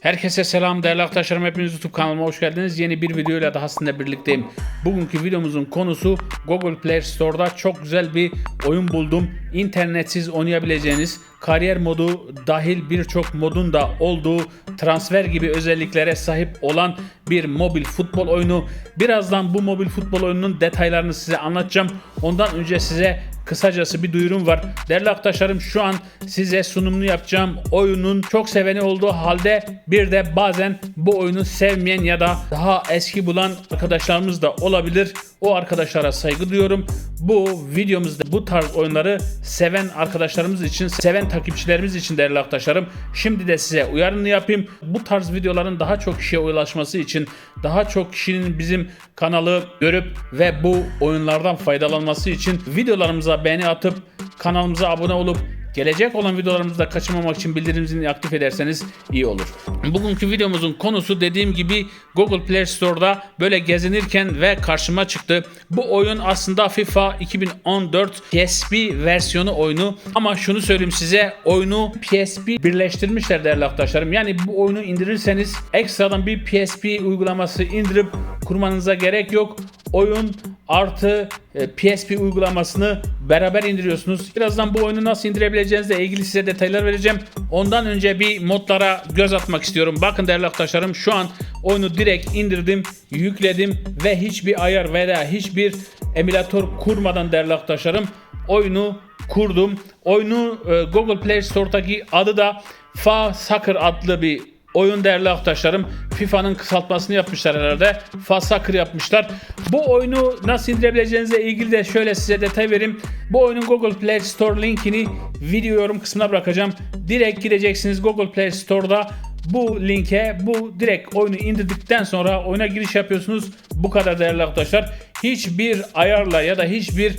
Herkese selam değerli arkadaşlarım hepiniz YouTube kanalıma hoş geldiniz. Yeni bir videoyla daha sizinle birlikteyim. Bugünkü videomuzun konusu Google Play Store'da çok güzel bir oyun buldum. İnternetsiz oynayabileceğiniz kariyer modu dahil birçok modun da olduğu transfer gibi özelliklere sahip olan bir mobil futbol oyunu. Birazdan bu mobil futbol oyununun detaylarını size anlatacağım. Ondan önce size kısacası bir duyurum var. Değerli arkadaşlarım şu an size sunumunu yapacağım oyunun çok seveni olduğu halde bir de bazen bu oyunu sevmeyen ya da daha eski bulan arkadaşlarımız da olabilir. O arkadaşlara saygı duyuyorum. Bu videomuzda bu tarz oyunları seven arkadaşlarımız için, seven takipçilerimiz için değerli arkadaşlarım. Şimdi de size uyarını yapayım. Bu tarz videoların daha çok kişiye ulaşması için, daha çok kişinin bizim kanalı görüp ve bu oyunlardan faydalanması için videolarımıza beğeni atıp kanalımıza abone olup Gelecek olan videolarımızda kaçırmamak için bildirim zilini aktif ederseniz iyi olur. Bugünkü videomuzun konusu dediğim gibi Google Play Store'da böyle gezinirken ve karşıma çıktı. Bu oyun aslında FIFA 2014 PSP versiyonu oyunu ama şunu söyleyeyim size oyunu PSP birleştirmişler değerli arkadaşlarım. Yani bu oyunu indirirseniz ekstradan bir PSP uygulaması indirip kurmanıza gerek yok. Oyun artı e, PSP uygulamasını beraber indiriyorsunuz. Birazdan bu oyunu nasıl indirebileceğinizle ilgili size detaylar vereceğim. Ondan önce bir modlara göz atmak istiyorum. Bakın değerli arkadaşlarım şu an oyunu direkt indirdim, yükledim ve hiçbir ayar veya hiçbir emülatör kurmadan değerli arkadaşlarım oyunu kurdum. Oyunu e, Google Play Store'daki adı da Fa Soccer adlı bir oyun değerli arkadaşlarım. FIFA'nın kısaltmasını yapmışlar herhalde. Fa Soccer yapmışlar. Bu oyunu nasıl indirebileceğinizle ilgili de şöyle size detay vereyim. Bu oyunun Google Play Store linkini video yorum kısmına bırakacağım. Direkt gideceksiniz Google Play Store'da bu linke bu direkt oyunu indirdikten sonra oyuna giriş yapıyorsunuz. Bu kadar değerli arkadaşlar. Hiçbir ayarla ya da hiçbir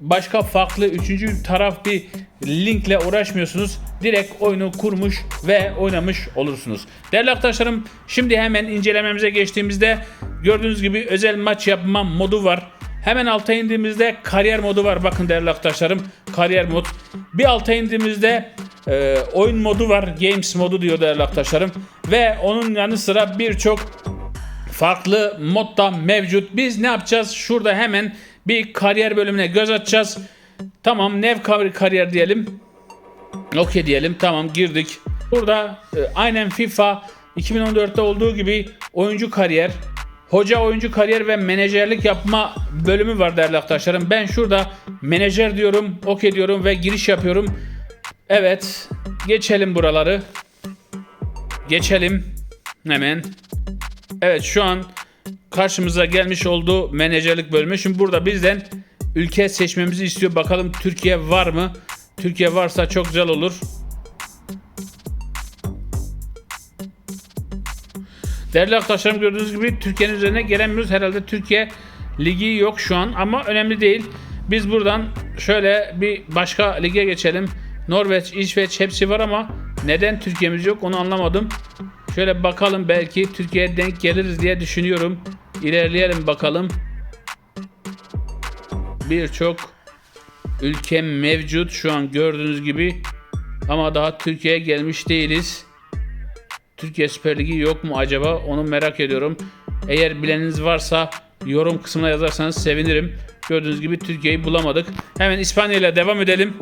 başka farklı üçüncü taraf bir linkle uğraşmıyorsunuz. Direkt oyunu kurmuş ve oynamış olursunuz. Değerli arkadaşlarım şimdi hemen incelememize geçtiğimizde gördüğünüz gibi özel maç yapma modu var. Hemen alta indiğimizde kariyer modu var. Bakın değerli arkadaşlarım kariyer mod. Bir alta indiğimizde e, oyun modu var. Games modu diyor değerli arkadaşlarım. Ve onun yanı sıra birçok farklı modda mevcut. Biz ne yapacağız? Şurada hemen bir kariyer bölümüne göz atacağız. Tamam nev kar- kariyer diyelim. Okey diyelim. Tamam girdik. Burada e, aynen FIFA 2014'te olduğu gibi oyuncu kariyer, hoca oyuncu kariyer ve menajerlik yapma bölümü var değerli arkadaşlarım. Ben şurada menajer diyorum, okey diyorum ve giriş yapıyorum. Evet, geçelim buraları. Geçelim hemen. Evet şu an karşımıza gelmiş olduğu menajerlik bölümü. Şimdi burada bizden ülke seçmemizi istiyor. Bakalım Türkiye var mı? Türkiye varsa çok güzel olur. Değerli arkadaşlarım gördüğünüz gibi Türkiye'nin üzerine gelemiyoruz. Herhalde Türkiye ligi yok şu an ama önemli değil. Biz buradan şöyle bir başka lige geçelim. Norveç, İsveç hepsi var ama neden Türkiye'miz yok onu anlamadım. Şöyle bakalım belki Türkiye'ye denk geliriz diye düşünüyorum. İlerleyelim bakalım. Birçok ülke mevcut şu an gördüğünüz gibi. Ama daha Türkiye'ye gelmiş değiliz. Türkiye Süper Ligi yok mu acaba? Onu merak ediyorum. Eğer bileniniz varsa yorum kısmına yazarsanız sevinirim. Gördüğünüz gibi Türkiye'yi bulamadık. Hemen İspanya ile devam edelim.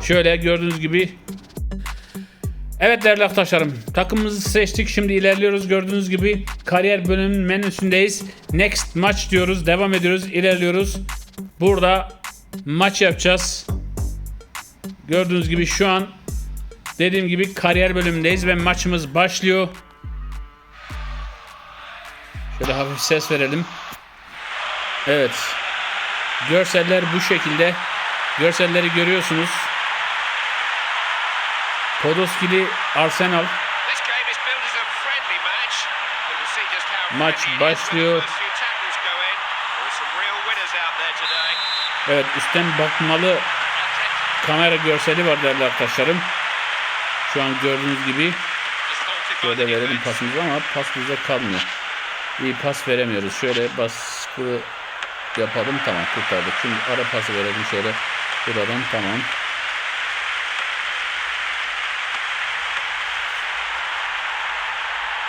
Şöyle gördüğünüz gibi Evet değerli arkadaşlarım takımımızı seçtik. Şimdi ilerliyoruz. Gördüğünüz gibi kariyer bölümünün menüsündeyiz. Next maç diyoruz. Devam ediyoruz. İlerliyoruz. Burada maç yapacağız. Gördüğünüz gibi şu an dediğim gibi kariyer bölümündeyiz ve maçımız başlıyor. Şöyle hafif ses verelim. Evet. Görseller bu şekilde. Görselleri görüyorsunuz just how Maç başlıyor. Evet üstten bakmalı kamera görseli var değerli arkadaşlarım. Şu an gördüğünüz gibi şöyle verelim pasımızı ama pas bize kalmıyor. İyi pas veremiyoruz. Şöyle baskı yapalım tamam kurtardık. Şimdi ara pası verelim şöyle buradan tamam.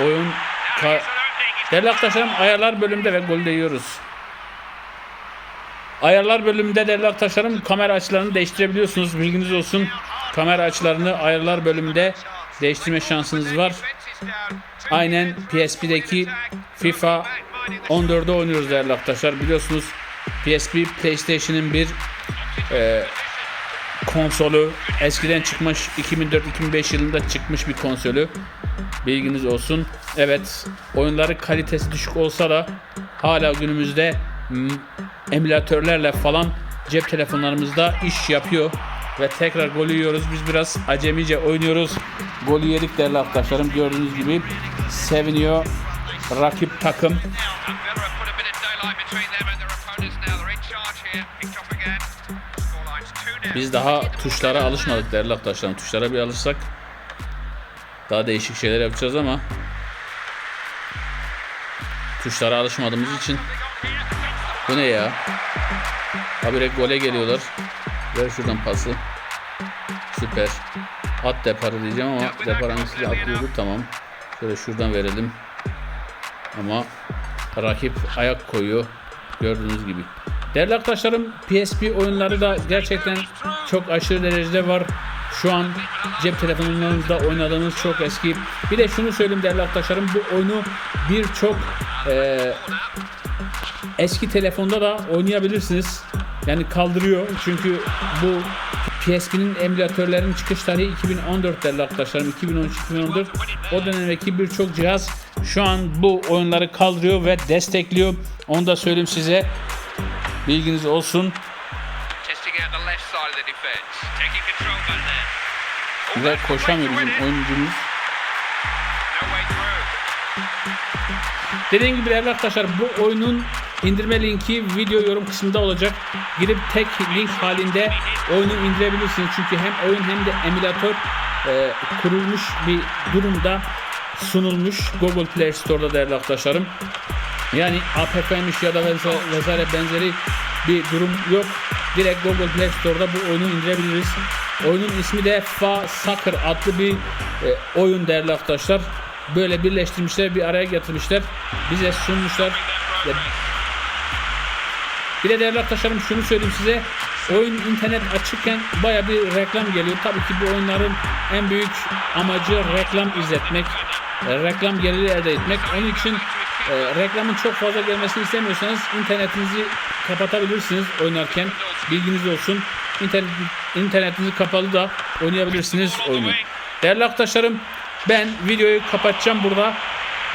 Oyun ka- Değerli arkadaşlarım ayarlar bölümünde ve golde yiyoruz. Ayarlar bölümünde değerli arkadaşlarım kamera açılarını değiştirebiliyorsunuz. Bilginiz olsun. Kamera açılarını ayarlar bölümünde değiştirme şansınız var. Aynen PSP'deki FIFA 14'de oynuyoruz değerli arkadaşlar. Biliyorsunuz PSP PlayStation'ın bir e, konsolu. Eskiden çıkmış 2004-2005 yılında çıkmış bir konsolü. Bilginiz olsun. Evet oyunları kalitesi düşük olsa da hala günümüzde emülatörlerle falan cep telefonlarımızda iş yapıyor. Ve tekrar golü yiyoruz. Biz biraz acemice oynuyoruz. Golü yedik değerli arkadaşlarım. Gördüğünüz gibi seviniyor rakip takım. Biz daha tuşlara alışmadık değerli arkadaşlarım. Tuşlara bir alışsak daha değişik şeyler yapacağız ama tuşlara alışmadığımız için bu ne ya? Habire gole geliyorlar. Ver şuradan pası. Süper. At deparı diyeceğim ama depar hangisi atlıyordu tamam. Şöyle şuradan verelim. Ama rakip ayak koyuyor. Gördüğünüz gibi. Değerli arkadaşlarım PSP oyunları da gerçekten çok aşırı derecede var. Şu an cep telefonlarınızda oynadığınız çok eski. Bir de şunu söyleyeyim değerli arkadaşlarım bu oyunu birçok eee eski telefonda da oynayabilirsiniz. Yani kaldırıyor çünkü bu PSP'nin emülatörlerin çıkış tarihi 2014 değerli arkadaşlarım 2013-2014 o dönemdeki birçok cihaz şu an bu oyunları kaldırıyor ve destekliyor. Onu da söyleyeyim size. Bilginiz olsun. Ve koşamıyor bizim oyuncumuz. Dediğim gibi değerli arkadaşlar bu oyunun indirme linki video yorum kısmında olacak. Girip tek link halinde oyunu indirebilirsiniz. Çünkü hem oyun hem de emülatör e, kurulmuş bir durumda sunulmuş Google Play Store'da değerli arkadaşlarım. Yani APK'ymış ya da vesaire, benzeri bir durum yok. Direkt Google Play Store'da bu oyunu indirebiliriz. Oyunun ismi de Fa Soccer adlı bir e, oyun değerli arkadaşlar. Böyle birleştirmişler, bir araya getirmişler. Bize sunmuşlar. Bir de değerli arkadaşlarım şunu söyleyeyim size. Oyun internet açıkken baya bir reklam geliyor. Tabii ki bu oyunların en büyük amacı reklam izletmek. e, Reklam geliri elde etmek. Onun için e, reklamın çok fazla gelmesini istemiyorsanız internetinizi kapatabilirsiniz oynarken. Bilginiz olsun. İnternet, internetinizi kapalı da oynayabilirsiniz oyunu. Değerli arkadaşlarım ben videoyu kapatacağım burada.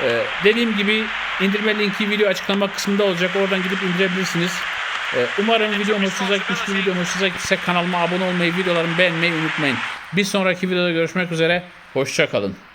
Ee, dediğim gibi indirme linki video açıklama kısmında olacak. Oradan gidip indirebilirsiniz. Ee, umarım videom hoşunuza gitmiştir. Videom hoşunuza gitse kanalıma abone olmayı, videolarımı beğenmeyi unutmayın. Bir sonraki videoda görüşmek üzere. Hoşçakalın.